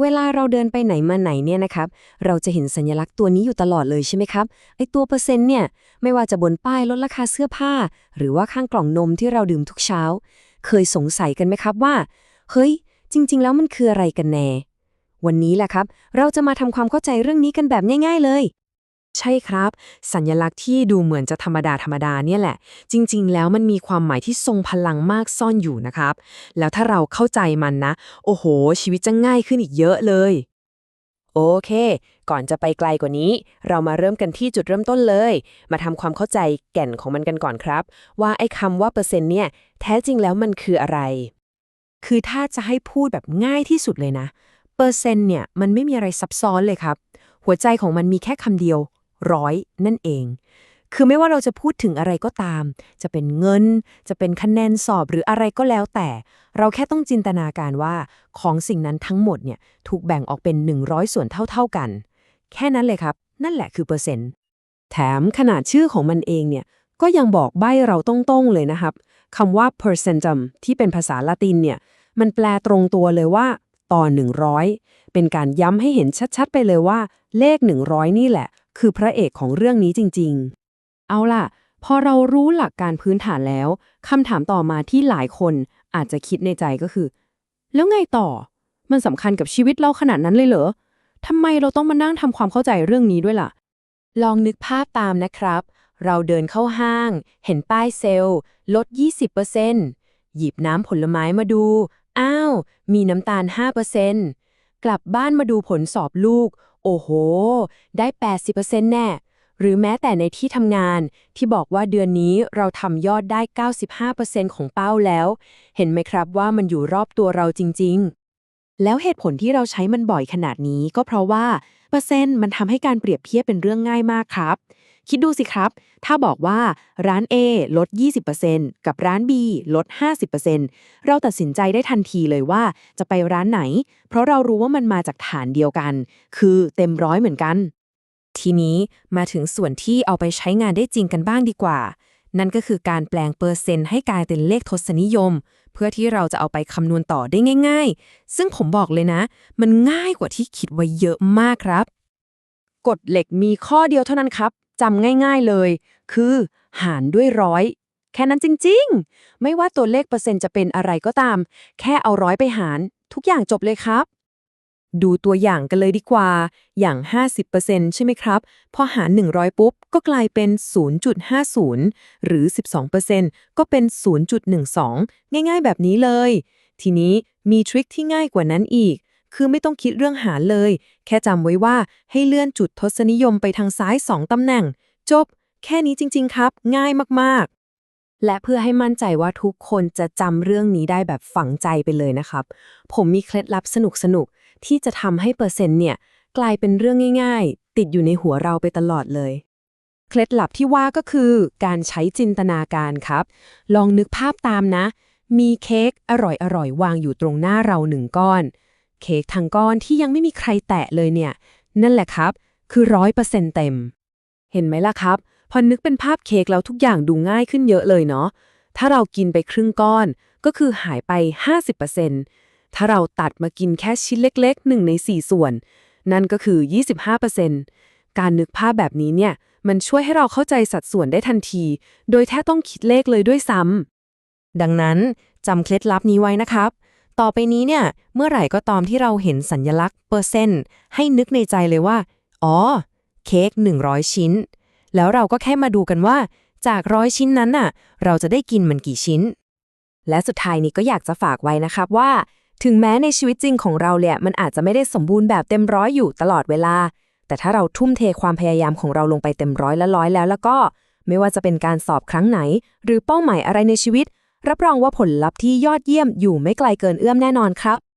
เวลาเราเดินไปไหนมาไหนเนี่ยนะครับ เราจะเห็นสัญลักษณ์ตัวนี้อยู่ตลอดเลยใช่ไหมครับ ไอตัวเปอร์เซ็นต์เนี่ย ไม่ว่าจะบนป้ายลดราคาเสื้อผ้า หรือว่าข้างกล่องนมที่เราดื่มทุกเช้า เคยสงสัยกันไหมครับว่า เฮ้ย จริง ๆ แล้วมันคืออะไรกันแน่ วันนี้แหละครับ เราจะมาทำความเข้าใจเรื่องนี้กันแบบง่าย ๆ เลย ใช่ครับ สัญลักษณ์ที่ดูเหมือนจะธรรมดาธรรมดาเนี่ยแหละ จริง ๆ แล้วมันมีความหมายที่ทรงพลังมากซ่อนอยู่นะครับ แล้วถ้าเราเข้าใจมันนะ โอ้โห ชีวิตจะง่ายขึ้นอีกเยอะเลย โอเค ก่อนจะไปไกลกว่านี้ เรามาเริ่มกันที่จุดเริ่มต้นเลย มาทำความเข้าใจแก่นของมันกันก่อนครับ ว่าไอ้คำว่าเปอร์เซ็นต์เนี่ย แท้จริงแล้วมันคืออะไร คือถ้าจะให้พูดแบบง่ายที่สุดเลยนะ เปอร์เซ็นต์เนี่ยมันไม่มีอะไรซับซ้อนเลยครับ หัวใจของมันมีแค่คำเดียว ร้อยนั่นเอง คือไม่ว่าเราจะพูดถึงอะไรก็ตาม จะเป็นเงิน จะเป็นคะแนนสอบหรืออะไรก็แล้วแต่ เราแค่ต้องจินตนาการว่าของสิ่งนั้นทั้งหมดเนี่ยถูกแบ่งออกเป็น 100 ส่วนเท่า ๆกัน แค่นั้นเลยครับ นั่นแหละคือเปอร์เซ็นต์ แถมขนาดชื่อของมันเองเนี่ยก็ยังบอกใบ้เราตรงๆเลยนะครับคำว่า percentum ที่เป็นภาษาละตินเนี่ย มันแปลตรงตัวเลยว่า ต่อ 100 เป็นการย้ำให้เห็นชัดๆ ไปเลยว่า เลข 100 นี่แหละ คือพระเอกของเรื่องนี้จริงๆ เอาล่ะ พอเรารู้หลักการพื้นฐานแล้วคำถามต่อมาที่หลายคนอาจจะคิดในใจก็คือ แล้วไงต่อ มันสำคัญกับชีวิตเราขนาดนั้นเลยเหรอทำไมเราต้องมานั่งทำความเข้าใจเรื่องนี้ด้วยล่ะ ลองนึกภาพตามนะครับ เราเดินเข้าห้าง เห็นป้ายเซลล์ ลด 20%หยิบน้ำผลไม้มาดู อ้าว มีน้ำตาล 5% กลับบ้านมาดูผลสอบลูก โอ้โห ได้ 80%แน่ หรือแม้แต่ในที่ทำงานที่บอกว่าเดือนนี้เราทำยอดได้ 95%ของเป้าแล้ว เห็นไหมครับว่ามันอยู่รอบตัวเราจริง ๆ แล้วเหตุผลที่เราใช้มันบ่อยขนาดนี้ก็เพราะว่า เปอร์เซ็นต์มันทำให้การเปรียบเทียบเป็นเรื่องง่ายมากครับ คิดดูสิครับ ถ้าบอกว่าร้าน A ลด 20%กับร้าน B ลด 50%เราตัดสินใจได้ทันทีเลยว่าจะไปร้านไหน เพราะเรารู้ว่ามันมาจากฐานเดียวกัน คือเต็มร้อยเหมือนกัน ทีนี้มาถึงส่วนที่เอาไปใช้งานได้จริงกันบ้างดีกว่า นั่นก็คือการแปลงเปอร์เซ็นต์ให้กลายเป็นเลขทศนิยม เพื่อที่เราจะเอาไปคำนวณต่อได้ง่าย ๆ ซึ่งผมบอกเลยนะ มันง่ายกว่าที่คิดไว้เยอะมากครับกฎเหล็กมีข้อเดียวเท่านั้นครับ จำง่ายๆเลย คือ หารด้วยร้อยแค่นั้นจริงๆ ไม่ว่าตัวเลขเปอร์เซ็นต์จะเป็นอะไรก็ตาม แค่เอาร้อยไปหาร ทุกอย่างจบเลยครับ ดูตัวอย่างกันเลยดีกว่า อย่าง 50%ใช่ไหมครับ พอหาร 100 ปุ๊บ ก็กลายเป็น 0.50 หรือ 12%ก็เป็น 0.12 ง่ายๆ แบบนี้เลย ทีนี้มีทริคที่ง่ายกว่านั้นอีก คือไม่ต้องคิดเรื่องหารเลย แค่จำไว้ว่าให้เลื่อนจุดทศนิยมไปทางซ้าย 2ตำแหน่ง จบ แค่นี้จริง ๆ ครับ ง่ายมากๆและเพื่อให้มั่นใจว่าทุกคนจะจำเรื่องนี้ได้แบบฝังใจไปเลยนะครับ ผมมีเคล็ดลับสนุกๆที่จะทำให้เปอร์เซ็นต์เนี่ย กลายเป็นเรื่องง่าย ๆ ติดอยู่ในหัวเราไปตลอดเลย เคล็ดลับที่ว่าก็คือ การใช้จินตนาการครับ ลองนึกภาพตามนะ มีเค้กอร่อยๆ วางอยู่ตรงหน้าเราหนึ่งก้อน เค้กทั้งก้อนที่ยังไม่มีใครแตะเลยเนี่ย นั่นแหละครับ คือร้อยเปอร์เซ็นต์เต็ม เห็นไหมล่ะครับ พอนึกเป็นภาพเค้กแล้วทุกอย่างดูง่ายขึ้นเยอะเลยเนาะถ้าเรากินไปครึ่งก้อนก็คือหายไป 50%ถ้าเราตัดมากินแค่ชิ้นเล็กๆ 1 ใน 4 ส่วน นั่นก็คือ 25%การนึกภาพแบบนี้เนี่ย มันช่วยให้เราเข้าใจสัดส่วนได้ทันที โดยแท้ต้องคิดเลขเลยด้วยซ้ำดังนั้นจำเคล็ดลับนี้ไว้นะครับ ต่อไปนี้เนี่ย เมื่อไหร่ก็ตามที่เราเห็นสัญลักษณ์เปอร์เซนต์ให้นึกในใจเลยว่า อ๋อ เค้ก100 ชิ้น แล้วเราก็แค่มาดูกันว่า จากร้อยชิ้นนั้นน่ะ เราจะได้กินมันกี่ชิ้น และสุดท้ายนี้ก็อยากจะฝากไว้นะครับว่า ถึงแม้ในชีวิตจริงของเราเนี่ย มันอาจจะไม่ได้สมบูรณ์แบบเต็มร้อยอยู่ตลอดเวลา แต่ถ้าเราทุ่มเทความพยายามของเราลงไปเต็มร้อยละร้อยแล้วแล้วก็ ไม่ว่าจะเป็นการสอบครั้งไหน หรือเป้าหมายอะไรในชีวิต รับรองว่าผลลัพธ์ที่ยอดเยี่ยมอยู่ไม่ไกลเกินเอื้อมแน่นอนครับ